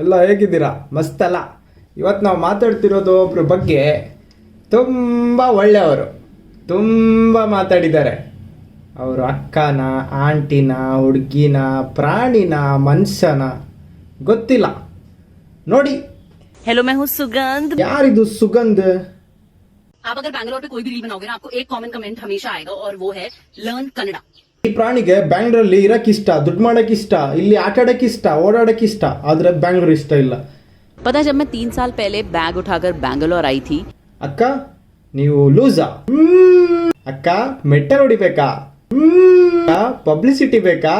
ಎಲ್ಲ ಹೇಗಿದ್ದೀರಾ ಮಸ್ತ್ ಅಲ್ಲ ಇವತ್ತು ನಾವು ಮಾತಾಡ್ತಿರೋದು ಒಬ್ರ ಬಗ್ಗೆ ತುಂಬ ಒಳ್ಳೆಯವರು ತುಂಬ ಮಾತಾಡಿದ್ದಾರೆ ಅವರು ಅಕ್ಕನ ಆಂಟಿನ ಹುಡುಗಿನ ಪ್ರಾಣಿನ ಮನುಷ್ಯನ ಗೊತ್ತಿಲ್ಲ ನೋಡಿ हेलो मैं हूँ सुगंध ಯಾರಿದು ಸುಗಂಧ್ आप अगर बैंगलोर पे कोई भी रील बनाओगे ना आपको एक कॉमन कमेंट हमेशा आएगा और वो है लर्न कन्नड़ा ಈ ಪ್ರಾಣಿಗೆ ಬ್ಯಾಂಗ್ಳೂರಲ್ಲಿ ಇರಕ್ಕೆ ಇಷ್ಟ ದುಡ್ಡು ಮಾಡಕ್ಕೆ ಇಷ್ಟ ಇಲ್ಲಿ ಆಟ ಆಡಕ್ಕೆ ಇಷ್ಟ ಓಡಾಡಕ್ಕೆ ಇಷ್ಟ ಆದ್ರೆ ಬ್ಯಾಂಗ್ಳೂರ್ ಇಷ್ಟ ಇಲ್ಲ पता है, जब मैं तीन साल पहले बैग उठाकर बैंगलोर आई थी ಅಕ್ಕ ನೀವು ಲೂಸಾ ಅಕ್ಕ ಮೆಟ್ಟಲ್ ಹೊಡಿಬೇಕಾ ಪಬ್ಲಿಸಿಟಿ ಬೇಕಾ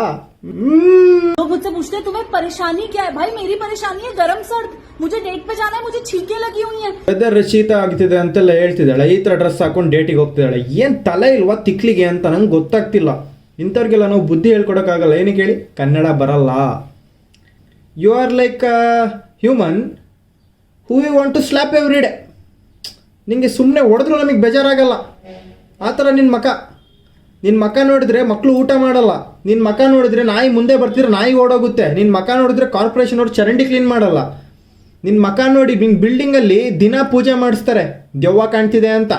लोग मुझसे पूछते हैं तुम्हें परेशानी क्या है भाई मेरी परेशानी है गर्म सर्द मुझे डेट पे जाना है मुझे छींके लगी हुई हैं ವೆದರ್ ಶೀತ ಆಗ್ತಿದೆ ಅಂತೆಲ್ಲ ಹೇಳ್ತಿದ್ದಾಳೆ ಈ ಥರ ಡ್ರೆಸ್ ಹಾಕೊಂಡು ಡೇಟಿಗೆ ಹೋಗ್ತಿದ್ದಾಳೆ ಏನ್ ತಲೆ ಇಲ್ವಾ ತಿಕ್ಲಿಗೆ ಅಂತ ನಂಗೆ ಗೊತ್ತಾಗ್ತಿಲ್ಲ ಇಂಥವ್ರಿಗೆಲ್ಲ ನಾವು ಬುದ್ಧಿ ಹೇಳ್ಕೊಡೋಕ್ಕಾಗಲ್ಲ. ಏನಕ್ಕೆ ಹೇಳಿ ಕನ್ನಡ ಬರಲ್ಲ. You are like human who you want to slap every day ನಿಮಗೆ ಸುಮ್ಮನೆ ಹೊಡೆದ್ರು ನಮಗೆ ಬೇಜಾರಾಗಲ್ಲ. ಆ ಥರ ನಿನ್ನ ಮಕ. ನಿನ್ನ ಮಕ ನೋಡಿದ್ರೆ ಮಕ್ಕಳು ಊಟ ಮಾಡಲ್ಲ. ನಿನ್ನ ಮಕ ನೋಡಿದ್ರೆ ನಾಯಿ ಮುಂದೆ ಬರ್ತಿದ್ರೆ ನಾಯಿ ಓಡೋಗುತ್ತೆ. ನಿನ್ನ ಮಕ ನೋಡಿದ್ರೆ ಕಾರ್ಪೊರೇಷನ್ ಅವ್ರು ಚರಂಡಿ ಕ್ಲೀನ್ ಮಾಡಲ್ಲ. ನಿನ್ನ ಮಕ ನೋಡಿ ನಿನ್ನ ಬಿಲ್ಡಿಂಗಲ್ಲಿ ದಿನ ಪೂಜೆ ಮಾಡಿಸ್ತಾರೆ. ದೆವ್ವ ಕಾಣ್ತಿದೆ ಅಂತ.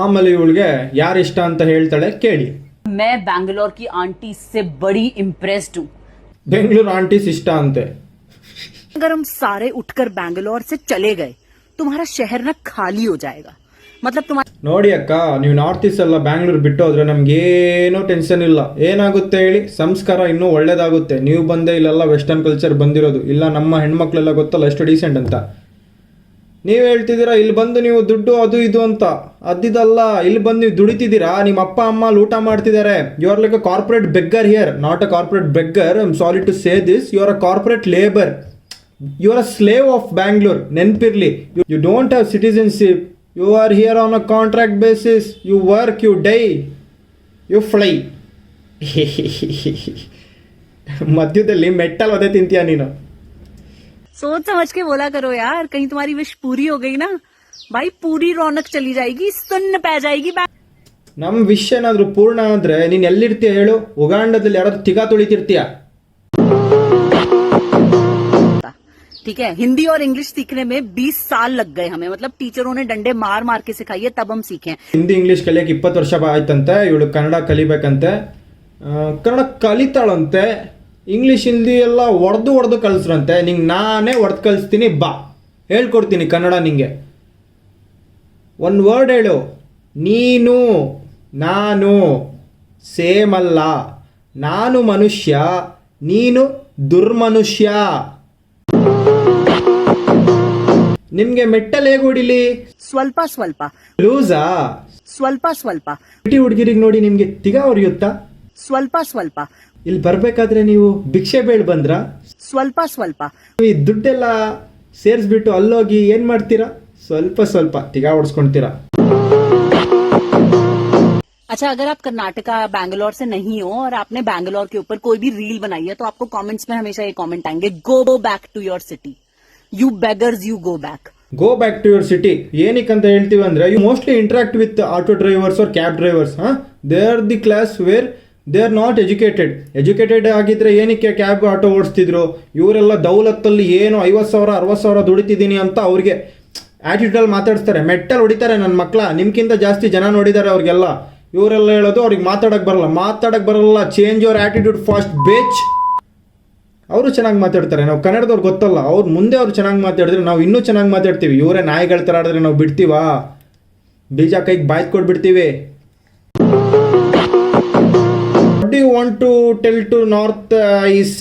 ಆಮೇಲೆ ಇವಳಿಗೆ ಯಾರು ಇಷ್ಟ ಅಂತ ಹೇಳ್ತಾಳೆ ಕೇಳಿ मैं बैंगलोर की आंटी से बड़ी इम्प्रेस्ड हूँ ಬೆಂಗಳೂರು ಆಂಟೀಸ್ ಇಷ್ಟ ಅಂತೆ अगर हम सारे उठकर बैंगलोर से चले गए तुम्हारा शहर ना खाली हो जाएगा मतलब तुम्हारा ನೋಡಿ ಅಕ್ಕ ನೀವು ನಾರ್ತ್ ಈಸ್ಟ್ ಎಲ್ಲ ಬ್ಯಾಂಗ್ಳೂರ್ ಬಿಟ್ಟು ಹೋದ್ರೆ ನಮ್ಗೇನೂ ಟೆನ್ಷನ್ ಇಲ್ಲ ಏನಾಗುತ್ತೆ ಹೇಳಿ ಸಂಸ್ಕಾರ ಇನ್ನೂ ಒಳ್ಳೇದಾಗುತ್ತೆ ನೀವು ಬಂದೆ ಇಲ್ಲೆಲ್ಲ ವೆಸ್ಟರ್ನ್ ಕಲ್ಚರ್ ಬಂದಿರೋದು ಇಲ್ಲ ನಮ್ಮ ಹೆಣ್ಮಕ್ಳೆಲ್ಲ ಗೊತ್ತಲ್ಲ ಎಷ್ಟು ಡೀಸೆಂಟ್ ಅಂತ ನೀವು ಹೇಳ್ತಿದ್ದೀರಾ, ಇಲ್ಲಿ ಬಂದು ನೀವು ದುಡ್ಡು ಅದು ಇದು ಅಂತ. ಅದಿದಲ್ಲ ಇಲ್ಲಿ ಬಂದು ನೀವು ದುಡಿತಿದ್ದೀರಾ, ನಿಮ್ಮ ಅಪ್ಪ, ಅಮ್ಮ ಅಲ್ಲಿ ಊಟ ಮಾಡ್ತಿದ್ದಾರೆ. You are like a corporate beggar here not a corporate beggar I am sorry to say this you are a corporate labour you are a slave of Bangalore ನೆನ್ಪಿರ್ಲಿ you don't have citizenship you are here on a contract basis you work you die you fly ಮಧ್ಯದಲ್ಲಿ ಮೆಟ್ಟಲ್ ಅದೇ ತಿಂತೀಯ ನೀನು? सोच समझ के बोला करो यार कहीं तुम्हारी विश पूरी हो गई ना भाई पूरी रौनक चली जाएगी सुन्न पै जाएगी बैंक ನಮ್ಮ ವಿಷ್ ಏನಾದರೂ ಪೂರ್ಣ ಆದರೆ ನೀನು ಎಲ್ಲಿರ್ತೀಯ ಹೇಳು ಉಗಾಂಡದಲ್ಲಿ ಯಾರಾದ್ರೂ ತಿಗಾ ತುಳಿತಿರ್ತೀಯ ठीक है हिंदी और इंग्लिश सीखने में 20 साल लग गए हमें मतलब टीचरों ने डंडे मार मार के सिखाई है तब हम सीखे हैं ಹಿಂದಿ ಇಂಗ್ಲೀಷ್ ಕಲಿಯೋಕೆ ಇಪ್ಪತ್ತು ವರ್ಷ ಬ- ಆಯ್ತಂತೆ ಇವಳು ಕನ್ನಡ ಕಲಿಬೇಕಂತೆ ಆ, ಕನ್ನಡ ಕಲಿತಾಳಂತೆ ಇಂಗ್ಲೀಷ್ ಹಿಂದಿ ಎಲ್ಲ ಒಡೆದು ಒಡೆದು ಕಳಿಸ್ರಂತೆ. ನಿಂಗೆ ನಾನೇ ಒಡೆದು ಕಳಿಸ್ತೀನಿ ಬಾ. ಹೇಳ್ಕೊಡ್ತೀನಿ ಕನ್ನಡ ನಿಂಗೆ. ಒಂದು ವರ್ಡ್ ಹೇಳು. ನೀನು ನಾನು ಸೇಮ್ ಅಲ್ಲ. ನಾನು ಮನುಷ್ಯ ನೀನು ದುರ್ಮನುಷ್ಯ. ನಿಮ್ಗೆ ಮೆಟ್ಟಲ್ ಹೇಗೆ ಹೊಡಿಲಿ? ಸ್ವಲ್ಪ ಸ್ವಲ್ಪ. ಲೂಸಾ? ಸ್ವಲ್ಪ ಸ್ವಲ್ಪ. ಹುಡುಗಿರಿಗೆ ನೋಡಿ ನಿಮ್ಗೆ ತಿಗ ಹೊರಿಯುತ್ತಾ? स्वल्पा स्वल्पा ಇಲ್ಲಿ ಬರ್ಬೇಕಾದ್ರೆ ನೀವು ಭಿಕ್ಷೆ ಬೇಳ್ ಬಂದ್ರ स्वल्पा स्वल्पा ಈ ದುಡ್ಡೆಲ್ಲ ಸೇರಿಸ್ಬಿಟ್ಟು ಅಲ್ಲೋಗಿ ಏನ್ ಮಾಡ್ತೀರಾ ಸ್ವಲ್ಪ ಸ್ವಲ್ಪ ತಿಗಾ ಹೊಡ್ಸ್ಕೊಂತೀರಾ अच्छा अगर आप कर्नाटका बैंगलोर से नहीं हो और आपने बैंगलोर के ऊपर कोई भी रील बनाई है तो आपको कमेंट्स में हमेशा ये कमेंट आएंगे go back to your city you beggars you go back go back to your city ಏನಕ್ಕೆ ಅಂತ ಹೇಳ್ತೀವಿ ಅಂದ್ರೆ you mostly interact with auto drivers or cab drivers ಹಾ they are the class where they are not educated educated ಆಗಿದ್ರೆ ಏನಕ್ಕೆ cab auto ಓಡಿಸ್ತಿದ್ರು? ಇವರೆಲ್ಲ ದೌಲತ್ತಲ್ಲಿ ಏನು ಐವತ್ತು ಸಾವಿರ, ಅರವತ್ತು ಸಾವಿರ ದುಡಿತಿದ್ದೀನಿ ಅಂತ ಅವ್ರಿಗೆ ಆ್ಯಟಿಟ್ಯೂಡಲ್ಲಿ ಮಾತಾಡಿಸ್ತಾರೆ. ಮೆಟ್ಟಲ್ಲಿ ಹೊಡಿತಾರೆ ನನ್ನ ಮಕ್ಕಳ ನಿಮ್ಗಿಂತ ಜಾಸ್ತಿ ಜನ ನೋಡಿದ್ದಾರೆ ಅವ್ರಿಗೆಲ್ಲ. ಇವರೆಲ್ಲ ಹೇಳೋದು ಅವ್ರಿಗೆ ಮಾತಾಡಕ್ಕೆ ಬರಲ್ಲ. ಮಾತಾಡಕ್ಕೆ ಬರಲ್ಲ. ಚೇಂಜ್ ಯುವರ್ ಆ್ಯಟಿಟ್ಯೂಡ್ ಫಾಸ್ಟ್ ಬೇಚ್ ಅವರು ಚೆನ್ನಾಗಿ ಮಾತಾಡ್ತಾರೆ. ನಾವು ಕನ್ನಡದವ್ರು ಗೊತ್ತಲ್ಲ. ಅವ್ರು ಮುಂದೆ ಅವ್ರು ಚೆನ್ನಾಗಿ ಮಾತಾಡಿದ್ರೆ ನಾವು ಇನ್ನೂ ಚೆನ್ನಾಗಿ ಮಾತಾಡ್ತೀವಿ. ಇವರೇ ನಾಯಿಗಳ ಥರ ಆಡಿದ್ರೆ ನಾವು ಬಿಡ್ತೀವಾ? ಬೀಜ ಕೈಗೆ ಬಾಯ್ದು ಕೊಟ್ಬಿಡ್ತೀವಿ you want to tell to north east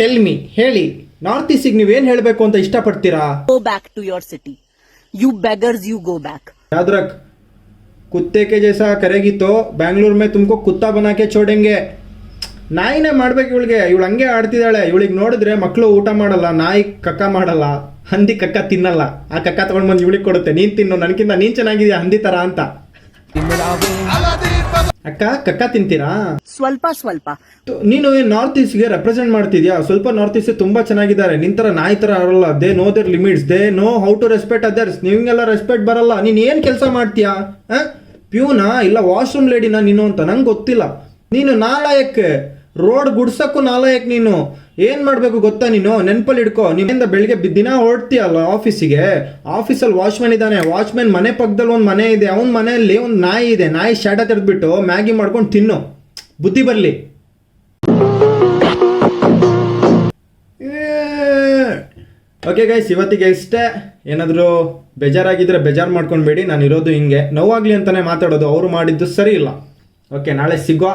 tell me ಹೇಳಿ. ನಾರ್ತ್ ಈಸ್ಟಿಗೆ ನೀವೇನ್ ಹೇಳಬೇಕು ಅಂತ ಇಷ್ಟಪಡ್ತೀರಾ? Go back to your city you beggars you go back ಯಾದ್ರಕ್? ಕುತ್ತೆಕೆ ಜೈಸಾ ಕರೆಗಿತ್ತು. ಬ್ಯಾಂಗ್ಳೂರ್ ಮೇ ತುಮಕೋ ಕುತ್ತ ಬನಾಕೆ ಚೋಡೆಂಗೆ ನಾಯಿನೇ ಮಾಡ್ಬೇಕು ಇವಳಿಗೆ. ಇವಳು ಹಂಗೆ ಆಡ್ತಿದ್ದಾಳೆ. ಇವಳಿಗೆ ನೋಡಿದ್ರೆ ಮಕ್ಕಳು ಊಟ ಮಾಡಲ್ಲ ನಾಯಿ ಕಕ್ಕ ಮಾಡಲ್ಲ ಹಂದಿ ಕಕ್ಕ ತಿನ್ನಲ್ಲ. ಆ ಕಕ್ಕ ತಗೊಂಡ್ ಬಂದು ಇವಳಿಗೆ ಕೊಡುತ್ತೆ. ನೀನ್ ತಿನ್ನು. ನನಗಿಂತ ನೀನ್ ಚೆನ್ನಾಗಿದೆಯಾ? ಹಂದಿ ತರ ಅಂತ. ಅಕ್ಕ ಕಕ್ಕ ತಿಂತೀರಾ? ಸ್ವಲ್ಪ ಸ್ವಲ್ಪ. ನೀನು ನಾರ್ತ್ ಈಸ್ಟ್ಗೆ ರೆಪ್ರೆಸೆಂಟ್ ಮಾಡ್ತಿದ್ಯಾ? ಸ್ವಲ್ಪ ನಾರ್ತ್ ಈಸ್ಟ್ ತುಂಬಾ ಚೆನ್ನಾಗಿದ್ದಾರೆ. ನಿಂತರ ನಾಯಿ ತರ ಅರಲ್ಲ they know their limits they know how to respect others ನಿಮ್ಗೆಲ್ಲ ರೆಸ್ಪೆಕ್ಟ್ ಬರಲ್ಲ. ನೀನ್ ಏನ್ ಕೆಲಸ ಮಾಡ್ತೀಯಾ? ಪ್ಯೂನಾ ಇಲ್ಲ ವಾಶ್ರೂಮ್ ಲೇಡಿನಾ ನೀನು ಅಂತ ನಂಗೆ ಗೊತ್ತಿಲ್ಲ. ನೀನು ನಾಲಾಯಕ್ಕೆ ರೋಡ್ ಗುಡ್ಸಕ್ಕೂ ನಾಲಾಯಕ್ ನೀನು. ಏನು ಮಾಡಬೇಕು ಗೊತ್ತಾ ನೀನು? ನೆನಪಲ್ಲಿ ಇಡ್ಕೋ ನಿಮ್ಮಿಂದ ಬೆಳಿಗ್ಗೆ ದಿನ ಹೊರಡ್ತೀಯಲ್ಲ ಆಫೀಸಿಗೆ? ಆಫೀಸಲ್ಲಿ ವಾಚ್ಮ್ಯಾನ್ ಇದ್ದಾನೆ. ವಾಚ್ಮ್ಯಾನ್ ಮನೆ ಪಕ್ಕದಲ್ಲಿ ಒಂದು ಮನೆ ಇದೆ. ಅವನ ಮನೆಯಲ್ಲಿ ಒಂದು ನಾಯಿ ಇದೆ. ನಾಯಿ ಶಾಟ ತೆಗೆದ್ಬಿಟ್ಟು ಮ್ಯಾಗಿ ಮಾಡ್ಕೊಂಡು ತಿನ್ನು. ಬುದ್ಧಿ ಬರಲಿ. ಓಕೆ ಗೈಸ್ ಇವತ್ತಿಗೆ ಇಷ್ಟೇ. ಏನಾದರೂ ಬೇಜಾರಾಗಿದ್ದರೆ ಬೇಜಾರು ಮಾಡ್ಕೊಳ್ಬೇಡಿ ನಾನು ಇರೋದು ಹಿಂಗೆ. ನೋವಾಗಲಿ ಅಂತಲೇ ಮಾತಾಡೋದು. ಅವರು ಮಾಡಿದ್ದು ಸರಿ ಇಲ್ಲ. ಓಕೆ ನಾಳೆ ಸಿಗೋ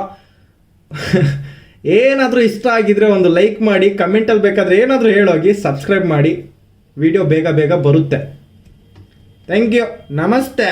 ಏನಾದರೂ ಇಷ್ಟ ಆಗಿದ್ರೆ ಒಂದು ಲೈಕ್ ಮಾಡಿ ಕಮೆಂಟಲ್ಲಿ ಬೇಕಾದರೆ ಏನಾದರೂ ಹೇಳೋಗಿ ಸಬ್ಸ್ಕ್ರೈಬ್ ಮಾಡಿ. ವಿಡಿಯೋ ಬೇಗ ಬೇಗ ಬರುತ್ತೆ. ಥ್ಯಾಂಕ್ ಯು ನಮಸ್ತೆ.